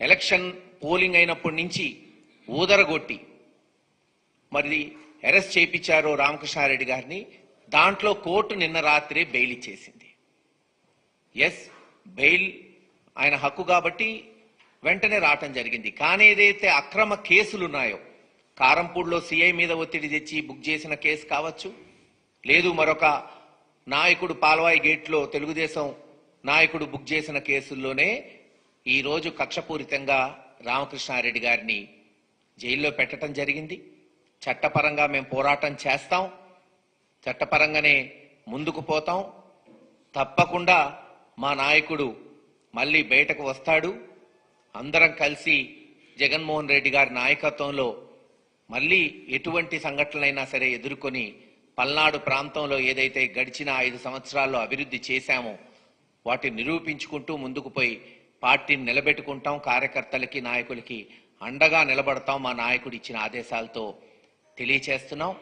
Election polling అయినప్పటి నుంచి ఊదరగొట్టి మరి అరెస్ట్ చేయించారో రామకృష్ణారెడ్డి గారిని దాంట్లో కోర్టు నిన్న రాత్రి బెయిల్ ఇచ్చేసింది. ఎస్ బెయిల్ ఆయన హక్కు కాబట్టి వెంటనే రావటం జరిగింది. కానీ ఏదైతే అక్రమ కేసులు ఉన్నాయో కారంపూడిలో సిఐ మీద ఒత్తిడి తెచ్చి బుక్ చేసిన కేసు కావచ్చు లేదు మరొక నాయకుడు పాల్వాయి గేట్లో తెలుగుదేశం నాయకుడు బుక్ చేసిన కేసుల్లోనే ఈరోజు కక్షపూరితంగా రామకృష్ణారెడ్డి గారిని జైల్లో పెట్టడం జరిగింది. చట్టపరంగా మేము పోరాటం చేస్తాం. చట్టపరంగానే ముందుకు పోతాం. తప్పకుండా మా నాయకుడు మళ్ళీ బయటకు వస్తాడు. అందరం కలిసి జగన్మోహన్ రెడ్డి గారి నాయకత్వంలో మళ్ళీ ఎటువంటి సంఘటనలైనా సరే ఎదుర్కొని పల్నాడు ప్రాంతంలో ఏదైతే గడిచిన ఐదు సంవత్సరాల్లో అభివృద్ధి చేశామో వాటిని నిరూపించుకుంటూ ముందుకు పోయి పార్టీని నిలబెట్టుకుంటాం కార్యకర్తలకి నాయకులకి అండగా నిలబడతాం మా నాయకుడు ఇచ్చిన ఆదేశాలతో తెలియచేస్తున్నాం.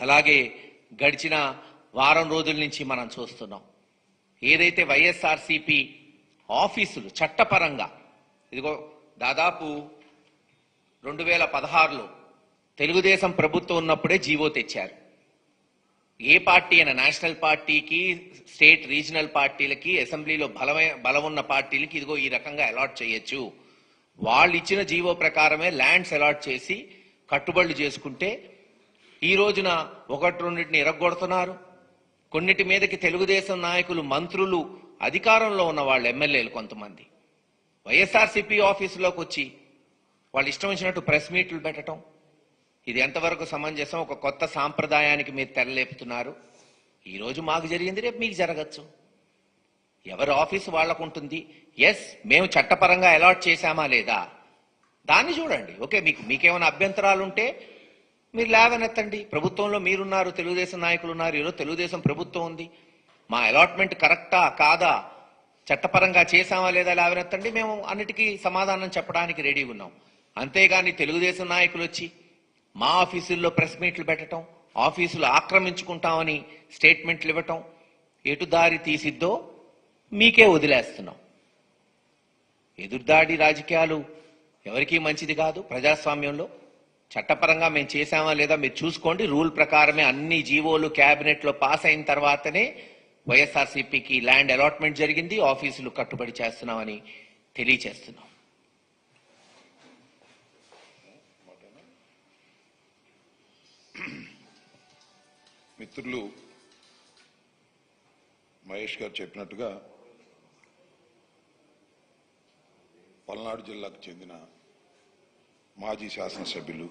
అలాగే గడిచిన వారం రోజుల నుంచి మనం చూస్తున్నాం. ఏదైతే వైఎస్ఆర్సిపి ఆఫీసులు చట్టపరంగా ఇదిగో దాదాపు రెండు వేల పదహారులో తెలుగుదేశం ప్రభుత్వం ఉన్నప్పుడే జీవో తెచ్చారు. ఏ పార్టీ అయినా నేషనల్ పార్టీకి స్టేట్ రీజనల్ పార్టీలకి అసెంబ్లీలో బలమైన బలం ఉన్న పార్టీలకి ఇదిగో ఈ రకంగా అలాట్ చేయొచ్చు. వాళ్ళు ఇచ్చిన జీవో ప్రకారమే ల్యాండ్స్ అలాట్ చేసి కట్టుబడులు చేసుకుంటే ఈ రోజున ఒకటి రెండింటిని ఎరగొడుతున్నారు. కొన్నిటి మీదకి తెలుగుదేశం నాయకులు మంత్రులు అధికారంలో ఉన్న వాళ్ళు ఎమ్మెల్యేలు కొంతమంది. వైఎస్ఆర్సీపీ ఆఫీసులోకి వచ్చి వాళ్ళు ఇష్టం వచ్చినట్టు ప్రెస్ మీట్లు పెట్టడం ఇది ఎంతవరకు సమంజసం? ఒక కొత్త సాంప్రదాయానికి మీరు తెరలేపుతున్నారు ఈరోజు మాకు జరిగింది రేపు మీకు జరగచ్చు. ఎవరి ఆఫీసు వాళ్ళకు ఉంటుంది. ఎస్ మేము చట్టపరంగా అలాట్ చేశామా లేదా? దాన్ని చూడండి. ఓకే మీకు మీకేమైనా అభ్యంతరాలు ఉంటే మీరు లేవనెత్తండి. ప్రభుత్వంలో మీరున్నారు తెలుగుదేశం నాయకులు ఉన్నారు. ఈరోజు తెలుగుదేశం ప్రభుత్వం ఉంది. మా అలాట్మెంట్ కరెక్టా కాదా? చట్టపరంగా చేశామా లేదా లేవనెత్తండి. మేము అన్నిటికీ సమాధానం చెప్పడానికి రెడీగా ఉన్నాం. అంతేగాని తెలుగుదేశం నాయకులు వచ్చి మా ఆఫీసుల్లో ప్రెస్ మీట్లు పెట్టడం ఆఫీసులు ఆక్రమించుకుంటామని స్టేట్మెంట్లు ఇవ్వటం ఎటు దారి తీసిద్దో మీకే వదిలేస్తున్నాం. ఎదురుదాడి రాజకీయాలు ఎవరికీ మంచిది కాదు ప్రజాస్వామ్యంలో. చట్టపరంగా మేము చేశామా లేదా మీరు చూసుకోండి. రూల్ ప్రకారమే అన్ని జీవోలు క్యాబినెట్లో పాస్ అయిన తర్వాతనే వైఎస్ఆర్సీపీకి ల్యాండ్ అలాట్మెంట్ జరిగింది. ఆఫీసులు కట్టుబడి చేస్తున్నామని తెలియచేస్తున్నాం. మిత్రులు మహేష్ గారు చెప్పినట్టుగా పల్నాడు జిల్లాకు చెందిన మాజీ శాసనసభ్యులు